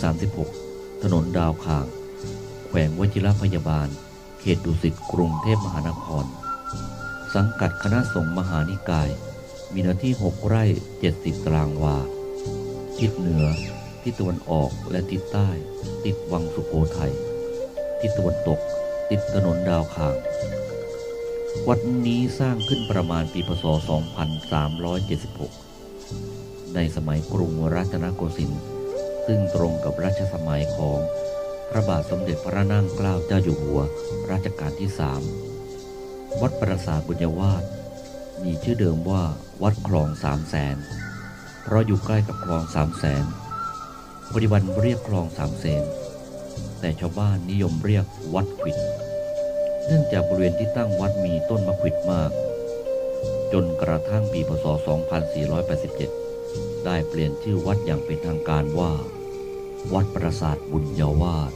36 ถนนดาวคาง แขวงวชิรพยาบาล เขตดุสิตกรุงเทพมหานคร สังกัดคณะสงฆ์มหานิกาย มีเนื้อที่ 6 ไร่ 70 ตารางวา ทิศเหนือ ทิศตะวันออกและทิศใต้ ติดวังสุโขทัย ทิศตะวันตก ติดถนนดาวคาง วัดนี้สร้างขึ้นประมาณปีพศ 2376 ในสมัยกรุงรัตนโกสินทร์ ซึ่งตรงกับรัชสมัยของพระบาทสมเด็จพระนั่งเกล้าเจ้าอยู่หัวรัชกาลที่สามวัดปราสาทบุญวาสมีชื่อเดิมว่าวัดคลองสามแสน เพราะอยู่ใกล้กับคลองสามแสนปัจจุบันเรียกคลองสามเสน แต่ชาวบ้านนิยมเรียกวัดขิด เนื่องจากบริเวณที่ตั้งวัดมีต้นมะขิดมาก จนกระทั่งปีพศ 2487 ได้เปลี่ยนชื่อวัดอย่างเป็นทางการว่า วัดปราสาทบุญยวาส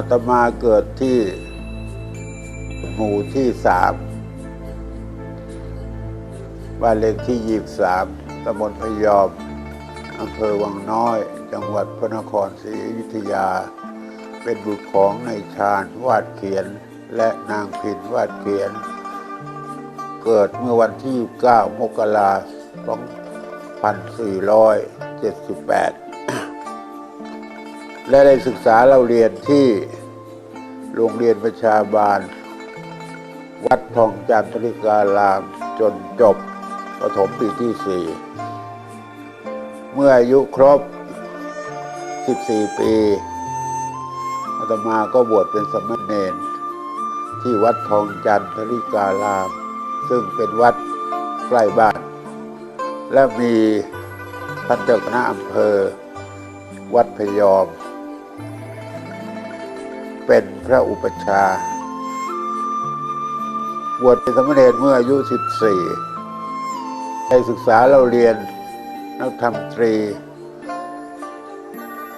อาตมาเกิดที่ หมู่ที่สามบ้านเลขที่ยี่สามตำบลพยอมอำเภอวังน้อย จังหวัดพระนครศรีอยุธยา เป็นบุตรของนายชาญวาดเขียนและนางพินวาดเขียน เกิดเมื่อวันที่ 9 มกราคม 2478 และได้ศึกษาเราเรียนที่โรงเรียนประชาบาล วัดทองจันทริการามจนจบประถมปีที่สี่เมื่ออายุครบ 14 ปีอาตมาก็บวชเป็นสมณเณรที่วัดทองจันทริการาม ซึ่งเป็นวัดใกล้บ้าน และมีท่านเจ้าคณะอำเภอ วัดพยอม ระอุปชาบวชเป็นสามเณรเมื่ออายุ 14ได้ศึกษาเราเรียนนักธรรมตรี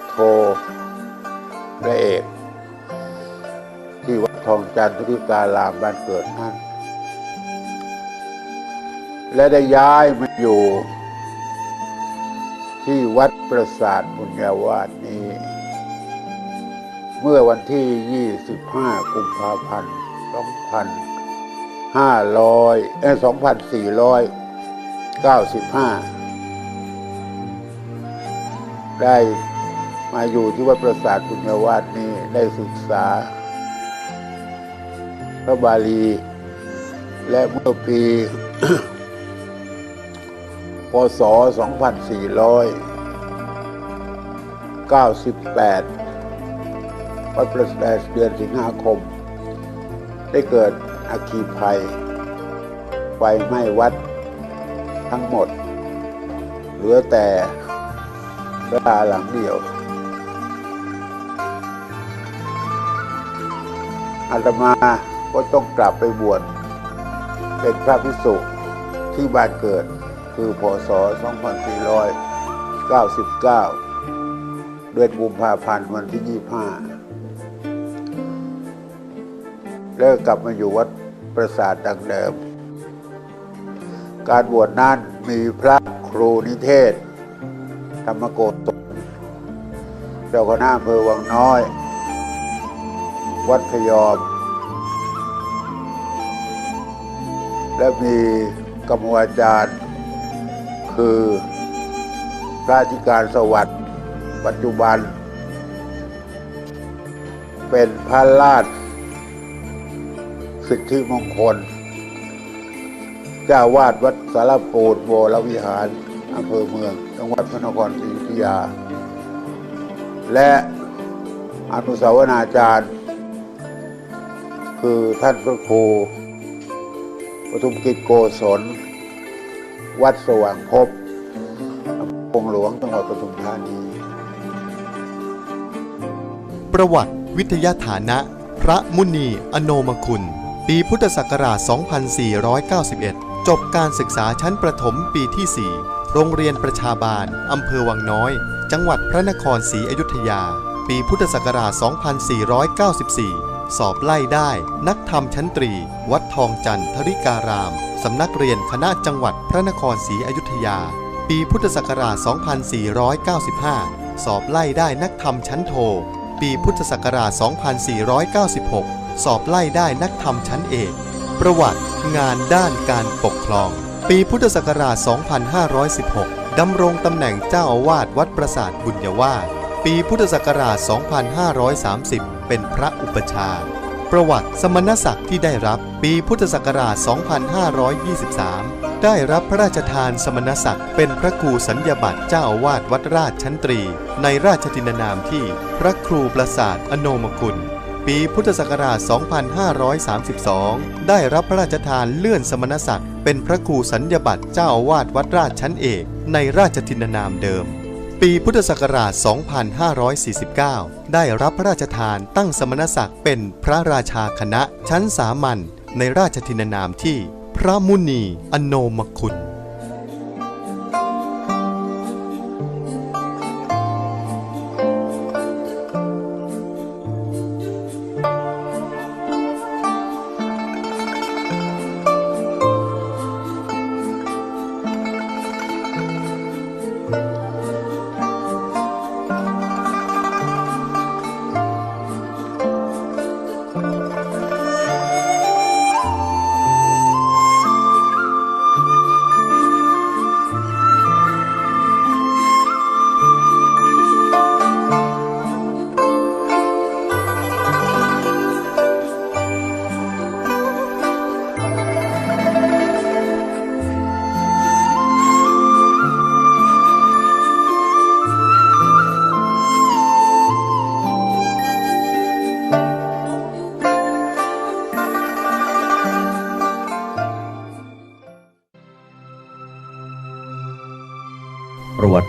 โทและเอกที่วัดทองจันทริการามบ้านเกิดนั่นและได้ย้ายมาอยู่ที่วัดประสาทบุญญาวาสนี้ เมื่อวันที่ 25 กุมภาพันธ์ 2500เอ้ย2495 ได้มาอยู่ที่วัดประสาทบุญวาสนี้ได้ศึกษา พระบาลี และเมื่อปี พศ 2498 วัดประแสเดือนสิงหาคม ได้เกิดอัคคีภัย ไฟไหม้วัดทั้งหมด เหลือแต่พระาหลังเดียว อาตมาก็ต้องกลับไปบวชเป็นพระภิกษุที่บ้านเกิดคือพศ 2499 เดือนกุมภาพันธ์วันที่ 25 แล้วกลับมาอยู่วัดประสาทดังเดิม การบวชนั้นมีพระครูนิเทศ ธรรมโกศลเจ้าคณะอำเภอวังน้อย วัดพยอม และมีกรรมวาจารย์ คือพระธิการสวัสดิ์ปัจจุบัน เป็นพระราช สิทธิมงคล เจ้าวาดวัดสารปูดโบรวิหารอำเภอเมือง จังหวัดพระนครศรีอยุธยา และอนุสาวนาจารย์ คือท่านพระครูปทุมกิจโกศล วัดสว่างภพอำเภองหลวงจังหวัดปทุมธานี ประวัติวิทยาฐานะ พระมุนีอโนมคุณ ปีพุทธศักราช 2491 จบการศึกษาชั้นประถมปีที่ 4 โรงเรียนประชาบาล อำเภอวังน้อย จังหวัดพระนครศรีอยุธยา ปีพุทธศักราช 2494 สอบไล่ได้ นักธรรมชั้นตรี วัดทองจันทริการาม สำนักเรียนคณะจังหวัดพระนครศรีอยุธยา ปีพุทธศักราช 2495 สอบไล่ได้นักธรรมชั้นโท ปีพุทธศักราช 2496 สอบไล่ได้นักธรรมชั้นเอก ประวัติงานด้านการปกครอง ปีพุทธศักราช 2516 ดำรงตำแหน่งเจ้าอาวาสวัดประสาทบุญยวาสปีพุทธศักราช 2530 เป็นพระอุปชา ประวัติสมณศักดิ์ที่ได้รับปีพุทธศักราช 2523 ได้รับพระราชทานสมณศักดิ์เป็นพระครูสัญญาบัตรเจ้าอาวาสวัดราชชั้นตรี ในราชทินานามที่พระครูประสาทอโนมกุล ปีพุทธศักราช 2532 ได้รับพระราชทานเลื่อนสมณศักดิ์เป็นพระครูสัญญาบัตรเจ้าวาสวัดราชชั้นเอกในราชทินนามเดิม ปีพุทธศักราช 2549 ได้รับพระราชทานตั้งสมณศักดิ์เป็นพระราชาคณะชั้นสามัญในราชทินนามที่ พระมุนีอโนมคุณ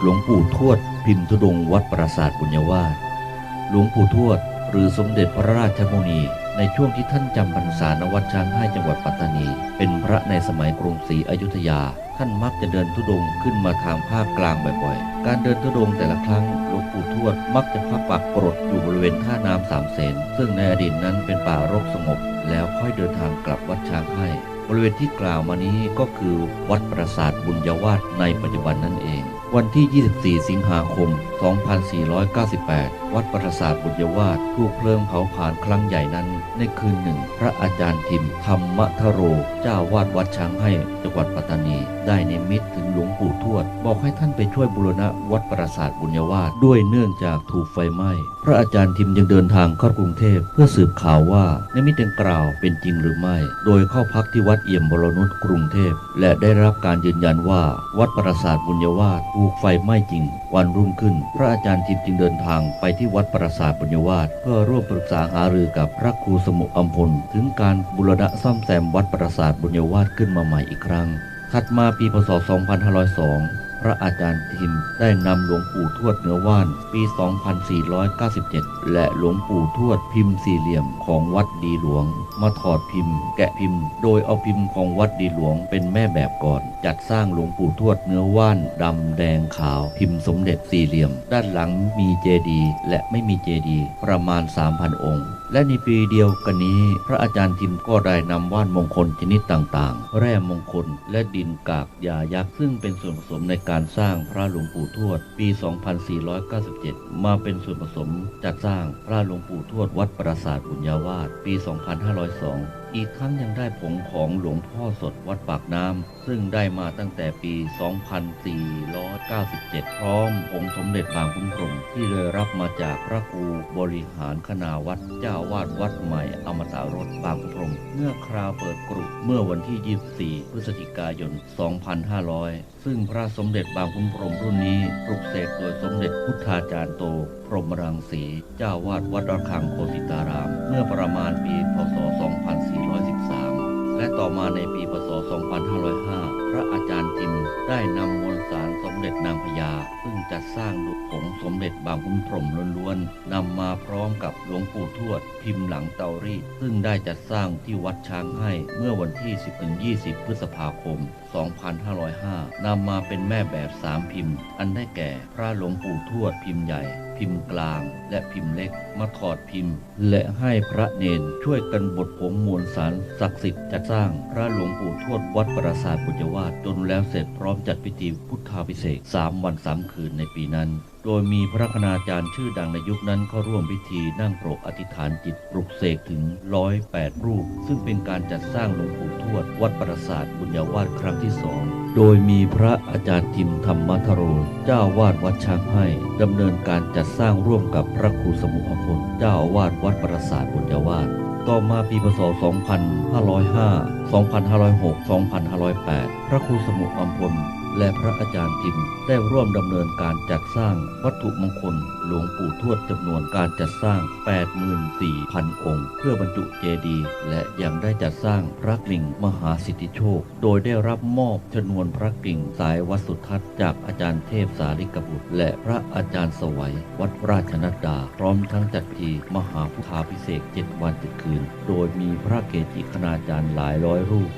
หลวงปู่ทวดพิมพ์ธุดงวัดปราสาทบุญยวาสหลวงปู่ทวด หรือสมเด็จพระราชมุนี ในช่วงที่ท่านจำพรรษาณวัดช้างให้จังหวัดปัตตานี เป็นพระในสมัยกรุงศรีอยุธยา ท่านมักจะเดินธุดงขึ้นมาทางภาคกลางบ่อยๆ การเดินธุดงแต่ละครั้งหลวงปู่ทวดมักจะพักปักกรดอยู่บริเวณท่าน้ำสามเสนซึ่งในอดีตนั้นเป็นป่ารกสงบ แล้วค่อยเดินทางกลับวัดช้างให้ บริเวณที่กล่าวมานี้ก็คือวัดปราสาทบุญยวาสในปัจจุบันนั่นเอง วันที่ 24 สิงหาคม 2498 วัดปราสาทบุญยวาสถูกเพลิงเผาผลาญครั้งใหญ่นั้น ในคืนหนึ่ง พระอาจารย์ทิม ธรรมทโร เจ้าวาดวัดช้างให้จังหวัดปัตตานี ได้ในมิตรถึงหลวงปู่ทวด บอกให้ท่านไปช่วยบูรณะวัดปราสาทบุญยวาสด้วยเนื่องจากถูกไฟไหม้พระอาจารย์ทิมยังเดินทางเข้ากรุงเทพเพื่อสืบข่าวว่าในมิตดังกล่าวเป็นจริงหรือไม่ โดยเข้าพักที่วัดดเอี่ยมบรนุษกรุงเทพ และได้รับการยืนยันว่าวัดปราสาทบุญยวาสถูกไฟไหม้จริง วันรุ่งขึ้น พระอาจารย์ทิมจึงเดินทางไปที่วัดปราสาทบุญยวาสเพื่อร่วมปรึกษาหารือกับพระครูสมุอัมพลถึงการบูรณะซ่อมแซมวัดปราสาทบุญยวาสขึ้นมาใหม่อีกครั้งถัดมาปีพศ 2502 ระอาจารย์ทิมได้นำหลวงปู่ทวดเนื้อว่านปี 2497 และหลวงปู่ทวดพิมพ์สี่เหลี่ยมของวัดดีหลวง มาถอดพิมพ์ แกะพิมพ์ โดยเอาพิมพ์ของวัดดีหลวงเป็นแม่แบบก่อน จัดสร้างหลวงปู่ทวดเนื้อว่านดำแดงขาว พิมพ์สมเด็จสี่เหลี่ยม ด้านหลังมีเจดีและไม่มีเจดีประมาณ 3,000 องค์และในปีเดียวกันนี้ พระอาจารย์ทิมก็ได้นำว่านมงคลชนิดต่างๆ แร่มงคลและดินกากยายักษ์ซึ่งเป็นส่วนผสมในการสร้างพระหลวงปู่ทวด ปี 2497 มาเป็นส่วนผสมจัดสร้างพระหลวงปู่ทวดวัดปราสาทบุญญาวาสปี 2502 อีกทั้งยังได้ผงของหลวงพ่อสดวัดปากน้ำ ซึ่งได้มาตั้งแต่ปี 2497 พร้อมผงสมเด็จบางคุ้มพรมที่เลยรับมาจากพระครูบริหารคณาวัดเจ้าวาดวัดใหม่อมตะรสบางคุ้มพรมเมื่อคราวเปิดกรุเมื่อวันที่ 24 พฤศจิกายน 2500 ซึ่งพระสมเด็จบางคุ้มพรมรุ่นนี้ปลุกเสกโดยสมเด็จพุทธาจารย์โต พรหมรังสี เจ้าวาดวัดระฆังโคสิตาราม เมื่อประมาณปี พศ2413 และต่อมาในปีพศ 2505 พระอาจารย์จิมได้นำมวลสารสมเด็จนางพญาซึ่งจัดสร้างด้วยผงสมเด็จบางคุ้มพรมล้วนๆนำมาพร้อมกับหลวงปู่ทวด พิมพ์หลังเตารีดซึ่งได้จัดสร้างที่วัดช้างให้เมื่อวันที่ 10-20 พฤษภาคม 2505 นำมาเป็นแม่แบบสามพิมพ์ อันได้แก่พระหลวงปู่ทวดพิมพ์ใหญ่พิมพ์กลางและพิมพ์เล็กมาถอดพิมพ์ และให้พระเนนช่วยกันบดผงมวลสารศักดิ์สิทธิ์จัดสร้างพระหลวงปู่ทวดวัดปราสาทปุญญวาดจนแล้วเสร็จพร้อมจัดพิธีพุทธาพิเศษกสามวันสามคืนในปีนั้น โดยมีพระคณาจารย์ชื่อดังในยุคนั้นเข้าร่วมพิธีนั่งโปรกอธิษฐานจิตปลุกเสกถึงร้อยแปดรูป ซึ่งเป็นการจัดสร้างหลวงปู่ทวด วัดปราสาทบุญญาวาสครั้งที่สอง โดยมีพระอาจารย์ทิมธรรมทโร เจ้าวาดวัดช้างให้ดำเนินการจัดสร้างร่วมกับพระครูสมุขพลเจ้าวาสวัดปราสาทบุญญาวาสต่อมาปีพศ 2505 2506 2508 พระครูสมุขอมพล และพระอาจารย์ทิมได้ร่วมดำเนินการจัดสร้างวัตถุมงคลหลวงปู่ทวดจำนวนการจัดสร้าง 84,000 องค์ เพื่อบรรจุเจดีย์และยังได้จัดสร้างพระกลิ่งมหาสิทธิโชค โดยได้รับมอบชนวนพระกลิ่งสายวัดสุทัศน์จากอาจารย์เทพสาริกบุตร และพระอาจารย์สวัย วัดราชนัดดา พร้อมทั้งจัดพิธีมหาพุทธาพิเศษเจ็ดวันเจ็ดคืน โดยมีพระเกจิคณาจารย์หลายร้อยรูป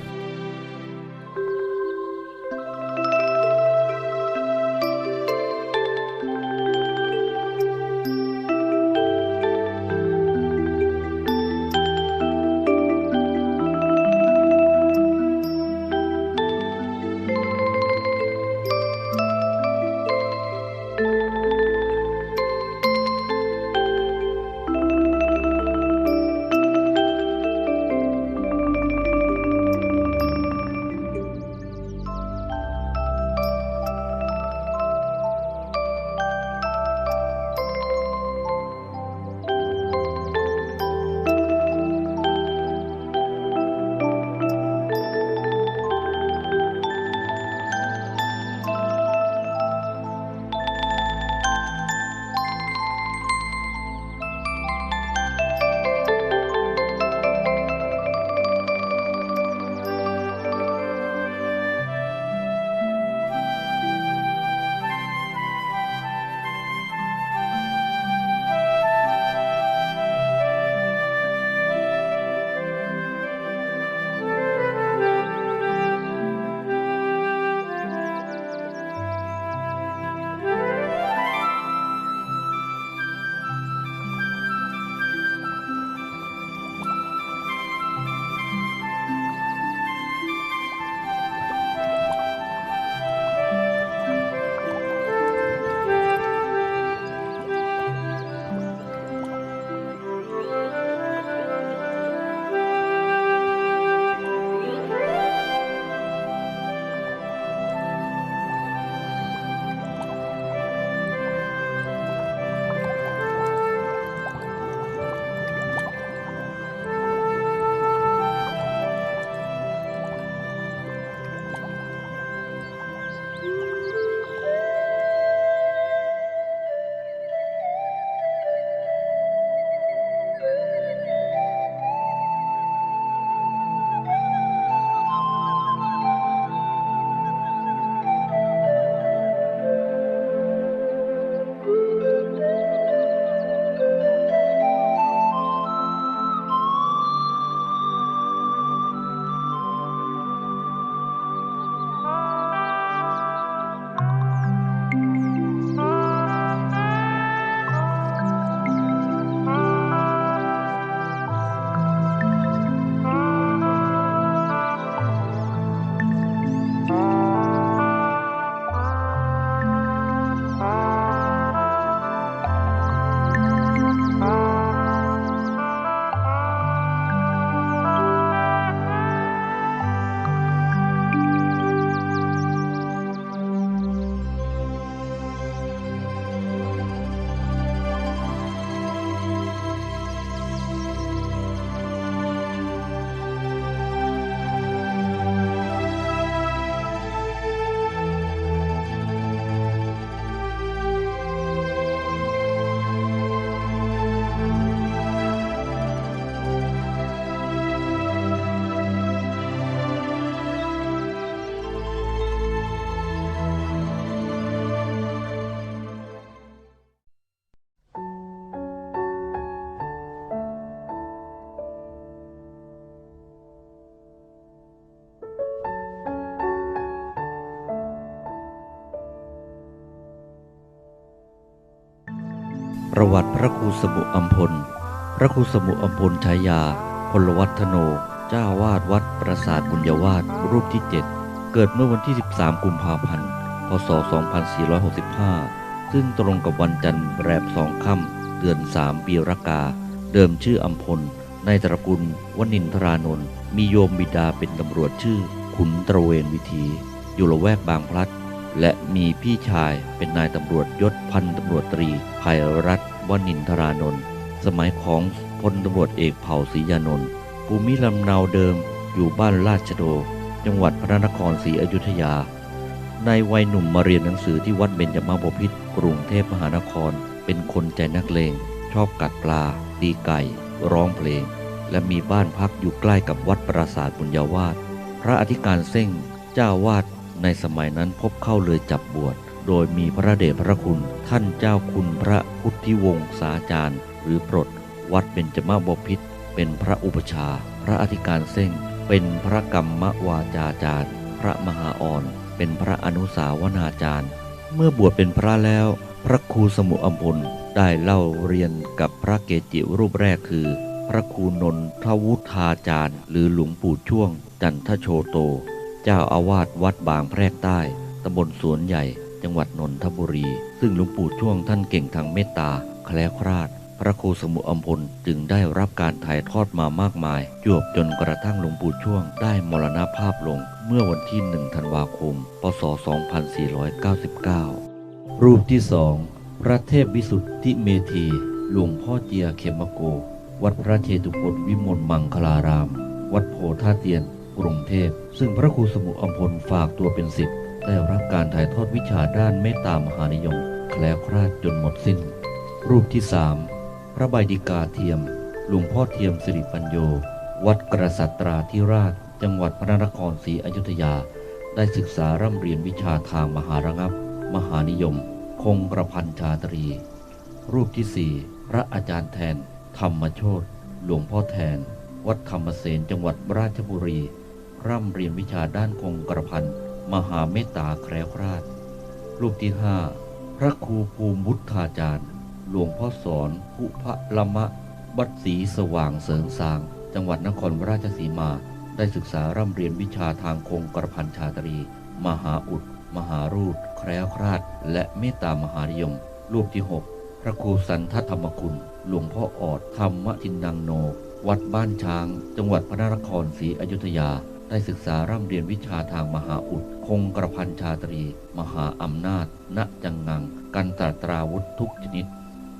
ประวัติพระครูสมุอัมพล พระครูสมุอัมพลชายา พลวัฒโน เจ้าวาดวัดปราสาทบุญยวาสรูปที่ 7 เกิดเมื่อวันที่ 13 กุมภาพันธ์ พศ 2465 ซึ่งตรงกับวันจันทร์แรมสองค่ำเดือน3ปีรากา เดิมชื่ออัมพล ในตระกูลวนินทรานนท์ มีโยมบิดาเป็นตำรวจชื่อ ขุนตระเวนวิถี อยู่ละแวกบางพลัด และมีพี่ชายเป็นนายตำรวจยศพันตำรวจตรีภัยรัตน์วนินทรานนท์สมัยของพลตำรวจเอกเผ่าศรียานนท์ภูมิลำเนาเดิมอยู่บ้านราชโด จังหวัดพระนครศรีอยุธยา ในวัยหนุ่มมาเรียนหนังสือที่วัดเบญจมาบพิตรกรุงเทพมหานคร เป็นคนใจนักเลง ชอบกัดปลา ตีไก่ ร้องเพลง และมีบ้านพักอยู่ใกล้กับวัดปราสาทบุญญาวาสพระอธิการเส้งเจ้าวาด ในสมัยนั้นพบเข้าเลยจับบวช โดยมีพระเดชพระคุณท่านเจ้าคุณพระพุทธิวงศาจารย์ หรือปลดวัดเบญจมาบพิตรเป็นพระอุปชา พระอธิการเส้งเป็นพระกรรมวาจาจารย์ พระมหาอ่อน เป็นพระอนุสาวนาจารย์ เมื่อบวชเป็นพระแล้ว พระครูสมุอัมพลได้เล่าเรียนกับพระเกจิรูปแรกคือ พระครูนนทวุฒาจารย์ หรือหลวงปู่ช่วง จันทโชโต เจ้าอาวาสวัดบางแพรกใต้ตำบลสวนใหญ่ จังหวัดนนทบุรี ซึ่งหลวงปู่ช่วงท่านเก่งทางเมตตาแคล้วคลาด พระครูสมุอัมพลจึงได้รับการถ่ายทอดมามากมาย จวบจนกระทั่งหลวงปู่ช่วงได้มรณภาพลง เมื่อวันที่ 1 ธันวาคม พศ 2499 รูปที่สองพระเทพวิสุทธิเมธีหลวงพ่อเจียเขมโก วัดพระเชตุพนวิมลมังคลาราม วัดโพธาเตียน กรุงเทพ ซึ่งพระครูสมุอัมพลฝากตัวเป็นศิษย์ได้รับการถ่ายทอดวิชาด้านเมตตามหานิยม แคล้วคลาดจนหมดสิ้น รูปที่สามพระใบดิกาเทียม หลวงพ่อเทียมสิริปัญโย วัดกษัตราธิราช จังหวัดพระนครศรีอยุธยา ได้ศึกษาร่ำเรียนวิชาทางมหาระงับ มหานิยม คงกระพันชาตรี รูปที่สี่พระอาจารย์แทน ธรรมโชตหลวงพ่อแทน วัดธรรมเสนจังหวัดราชบุรี ร่ำเรียนวิชาด้านคงกระพันมหาเมตตาแคล้วคลาด รูปที่ห้าพระครูภูมิวุฒาจารย์ หลวงพ่อสอนภุพะละมะวัดศีสว่างเสริงสาง จังหวัดนครราชสีมา ได้ศึกษาร่ำเรียนวิชาทางคงกระพันชาตรี มหาอุด มหารูดแคล้วคลาด และเมตตามหานิยม รูปที่ 6 พระครูสันทธรรมคุณ หลวงพ่อออดธรรมทินนังโน วัดบ้านช้าง จังหวัดพระนครศรีอยุธยา ได้ศึกษาร่ำเรียนวิชาทางมหาอุด คงกระพันชาตรี มหาอำนาจ ณ จังงัง กันตราตราวุธทุกชนิด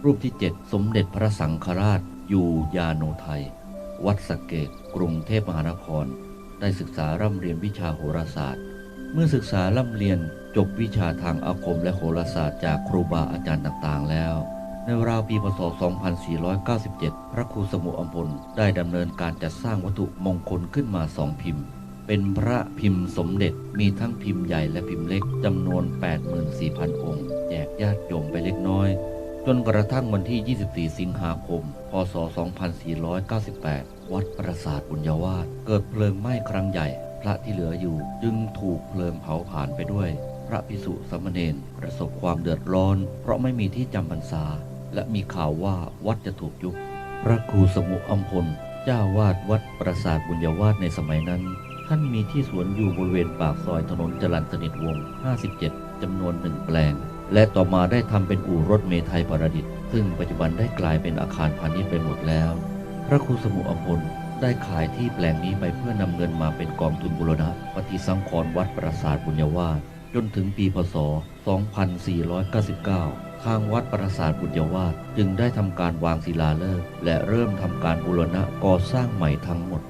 รูปที่ 7 สมเด็จพระสังฆราชอยู่ยาโนไทย วัดสเกต กรุงเทพมหานคร ได้ศึกษาร่ำเรียนวิชาโหราศาสตร์ เมื่อศึกษาร่ำเรียนจบวิชาทางอาคมและโหราศาสตร์จากครูบาอาจารย์ต่างๆ แล้วในราวปีพศ 2497 พระครูสมุอมพลได้ดำเนินการจัดสร้างวัตถุมงคลขึ้นมาสองพิมพ์ เป็นพระพิมพ์สมเด็จมีทั้งพิมพ์ใหญ่และพิมพ์เล็กจำนวน 84,000 องค์ แจกญาติโยมไปเล็กน้อย จนกระทั่งวันที่ 24 สิงหาคม พศ 2498 วัดปราสาทบุญญาวาสเกิดเพลิงไหม้ครั้งใหญ่ พระที่เหลืออยู่จึงถูกเพลิงเผาผลาญไปด้วย พระพิสุสามเณรประสบความเดือดร้อน เพราะไม่มีที่จำพรรษา และมีข่าวว่าวัดจะถูกยุบพระครูสมุอัมพล เจ้าวาดวัดปราสาทบุญญาวาสในสมัยนั้น ท่านมีที่สวนอยู่บริเวณปากซอยถนนจรัญสนิทวงศ์ 57 จำนวนหนึ่งแปลง และต่อมาได้ทำเป็นอู่รถเมทัยประดิษฐ์ ซึ่งปัจจุบันได้กลายเป็นอาคารพาณิชย์ไปหมดแล้ว พระครูสมุอัมพลได้ขายที่แปลงนี้ไปเพื่อนำเงินมาเป็นกองทุนบูรณะปฏิสังขรณ์วัดปราสาทบุญญาวาสจนถึงปีพศ 2499 ทางวัดปราสาทบุญยวาสจึงได้ทำการวางศิลาฤกษ์และเริ่มทำการบูรณะก่อสร้างใหม่ทั้งหมด